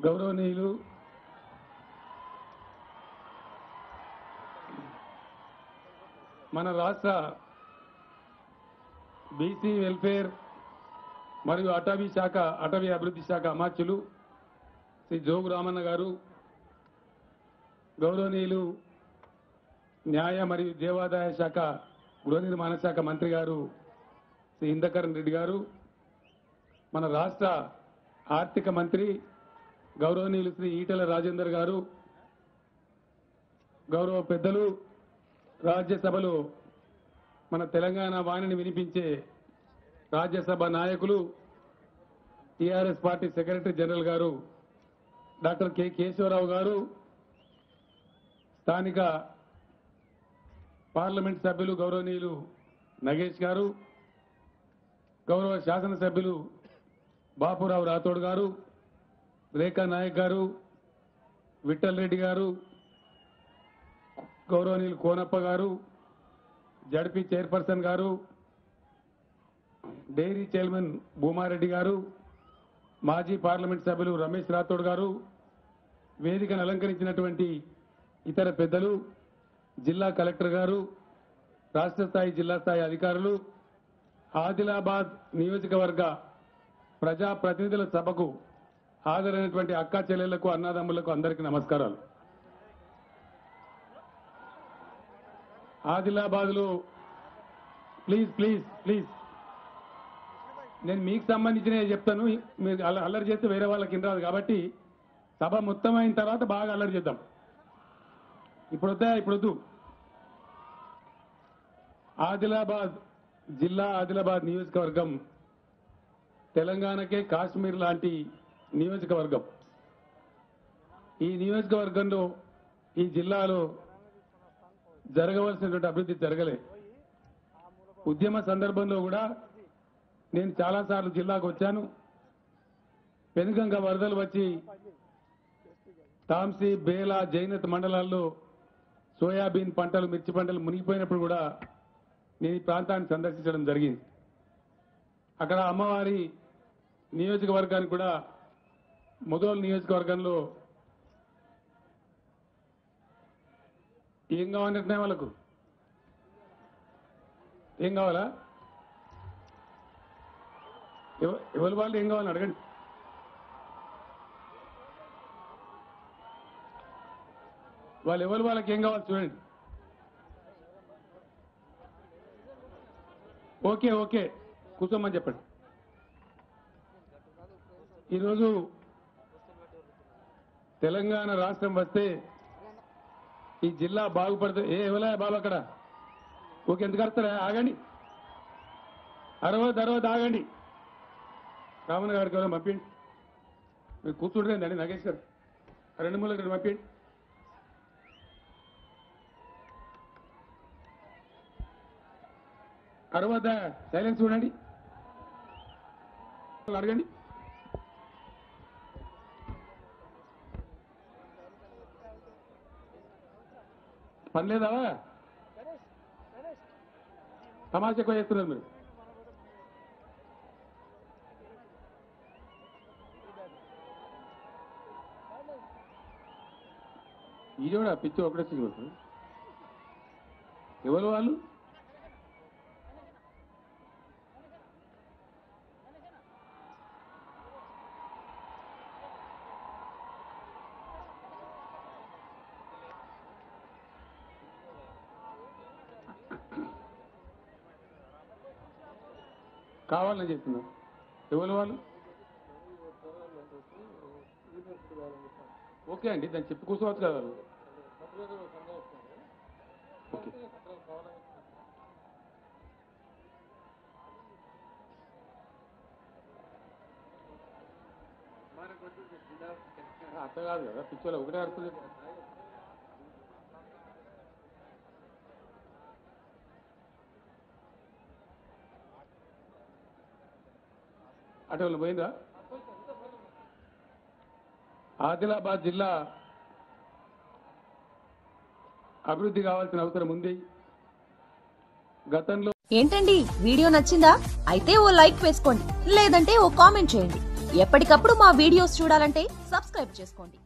గౌరవనీయులు మన రాష్ట్ర బీసీ వెల్ఫేర్ మరియు అటవీ శాఖ అటవీ అభివృద్ధి శాఖ అమాత్యులు శ్రీ జోగు రామన్న గారు గౌరవనీయులు న్యాయ మరియు దేవాదాయ శాఖ గృహ నిర్మాణ శాఖ మంత్రి గారు శ్రీ ఇందకరణ్ రెడ్డి గారు మన రాష్ట్ర ఆర్థిక మంత్రి గౌరవనీయులు శ్రీ ఈటెల రాజేందర్ గారు గౌరవ పెద్దలు రాజ్యసభలో మన తెలంగాణ వాణిని వినిపించే రాజ్యసభ నాయకులు టీఆర్ఎస్ పార్టీ సెక్రటరీ జనరల్ గారు డాక్టర్ కె కేశవరావు గారు స్థానిక పార్లమెంట్ సభ్యులు గౌరవనీయులు నగేష్ గారు గౌరవ శాసనసభ్యులు బాపురావు రాథోడ్ గారు రేఖా నాయక్ గారు విఠల్ రెడ్డి గారు గౌరవనీయులు కోనప్ప గారు జడ్పీ చైర్పర్సన్ గారు డైరీ చైర్మన్ భూమారెడ్డి గారు మాజీ పార్లమెంట్ సభ్యులు రమేష్ రాథోడ్ గారు వేదికను అలంకరించినటువంటి ఇతర పెద్దలు జిల్లా కలెక్టర్ గారు రాష్ట్ర స్థాయి జిల్లా స్థాయి అధికారులు ఆదిలాబాద్ నియోజకవర్గ ప్రజా ప్రతినిధుల సభకు హాజరైనటువంటి అక్కా చెల్లెళ్ళకు అన్నదమ్ములకు అందరికీ నమస్కారాలు. ఆదిలాబాద్లో ప్లీజ్ ప్లీజ్ ప్లీజ్. నేను మీకు సంబంధించినవి చెప్తాను మీరు అల్ల- అల్లరి చేస్తే వేరే వాళ్ళకి రాదు కాబట్టి సభ మొత్తం అయిన తర్వాత బాగా అల్లరి చేద్దాం. ఇప్పుడు వద్దా ఇప్పుడు వద్దు ఆదిలాబాద్ జిల్లా ఆదిలాబాద్ నియోజకవర్గం తెలంగాణకే కాశ్మీర్ లాంటి నియోజకవర్గం. ఈ నియోజకవర్గంలో ఈ జిల్లాలో జరగవలసినటువంటి అభివృద్ధి జరగలే. ఉద్యమ సందర్భంలో కూడా నేను చాలాసార్లు జిల్లాకు వచ్చాను. పెనుగంగ వరదలు వచ్చి తాంసీ బేలా జైనత్ మండలాల్లో సోయాబీన్ పంటలు మిర్చి పంటలు మునిగిపోయినప్పుడు కూడా నేను ఈ ప్రాంతాన్ని సందర్శించడం జరిగింది. అక్కడ అమ్మవారి నియోజకవర్గానికి కూడా మొదలు నియోజకవర్గంలో ఏం కావాలంటున్నాయి వాళ్ళకు? ఏం కావాలా? ఎవ- ఎవరి వాళ్ళు ఏం కావాలని అడగండి. వాళ్ళు ఎవరు వాళ్ళకి ఏం కావాలి చూడండి. Okay okay. కూర్చోమని చెప్పండి. ఈరోజు తెలంగాణ రాష్ట్రం వస్తే ఈ జిల్లా బాగుపడుతుంది ఏ ఎవలా బాబు అక్కడ? ఓకే ఎందుకు వస్తారా ఆగండి. అరవై తర్వాత ఆగండి. రామన్ గారికి ఎవరైనా పంపించండి మీరు కూర్చుంటారండి నాగేష్ గారు. రెండు మూల ఇక్కడ తర్వాత సైలెన్స్ చూడండి. అడగండి. పని లేదా? తమాషా ఎక్కువ చేస్తున్నారు మీరు. ఇది కూడా పిచ్చి ఒకటే చూడు ఎవరు వాళ్ళు? కావాలని చెప్తున్నారు. ఎవరు వాళ్ళు? ఓకే అండి దాన్ని చెప్పి కూర్చోవచ్చు కదా. ఓకే. అట్లా కాదు కదా పిచ్చోళ్ళు ఒకటే అడుగుతుంది అటు వాళ్ళు పోయిందా ఆదిలాబాద్ జిల్లా అభివృద్ధి కావాల్సిన అవసరం ఉంది. గతంలో ఏంటండి? వీడియో నచ్చిందా? అయితే ఓ లైక్ వేసుకోండి. లేదంటే ఓ కామెంట్ చేయండి. ఎప్పటికప్పుడు మా వీడియోస్ చూడాలంటే సబ్స్క్రైబ్ చేసుకోండి.